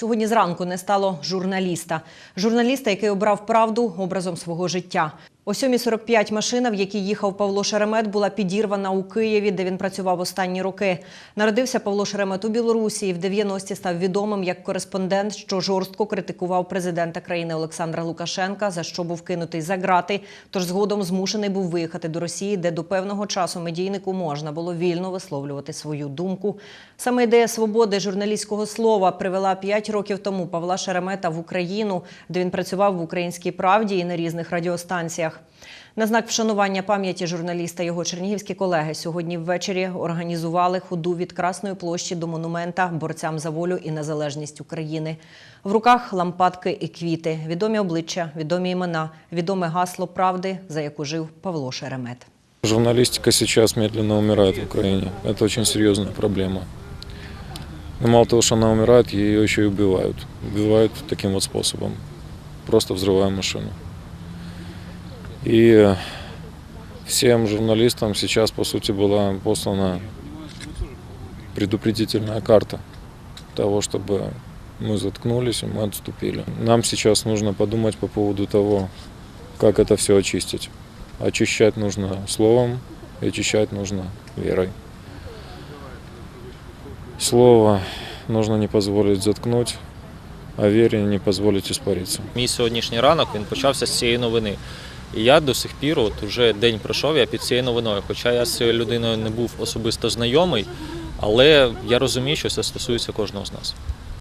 Сьогодні зранку не стало журналіста. Журналіста, який обрав правду образом свого життя. О 7.45 машина, в якій їхав Павло Шеремет, була підірвана у Києві, де він працював останні роки. Народився Павло Шеремет у Білорусі і в 90-ті став відомим як кореспондент, що жорстко критикував президента країни Олександра Лукашенка, за що був кинутий за грати. Тож згодом змушений був виїхати до Росії, де до певного часу медійнику можна було вільно висловлювати свою думку. Саме ідея свободи журналістського слова привела 5 років тому Павла Шеремета в Україну, де він працював в українській правді і на різних радіостанціях. На знак вшанування пам'яті журналіста його чернігівські колеги сьогодні ввечері організували ходу від Красної площі до монумента борцям за волю і незалежність України. В руках лампадки і квіти, відомі обличчя, відомі імена, відоме гасло правди, за яку жив Павло Шеремет. Журналистика сейчас медленно умирает в Украине. Это очень серьезная проблема. Но мало того, что она умирает, ее еще и убивают. Убивают таким вот способом. Просто взрывая машину. И всем журналистам сейчас, по сути, была послана предупредительная карта того, чтобы мы заткнулись и мы отступили. Нам сейчас нужно подумать по поводу того, как это все очистить. Очищать нужно словом, и очищать нужно верой. Слово нужно не позволить заткнуть, а вере не позволить испариться. Мій сьогоднішній ранок він почався з цієї новини. І я до сих пір, от уже день пройшов, я під цією новиною. Хоча я з цією людиною не був особисто знайомий, але я розумію, що це стосується кожного з нас.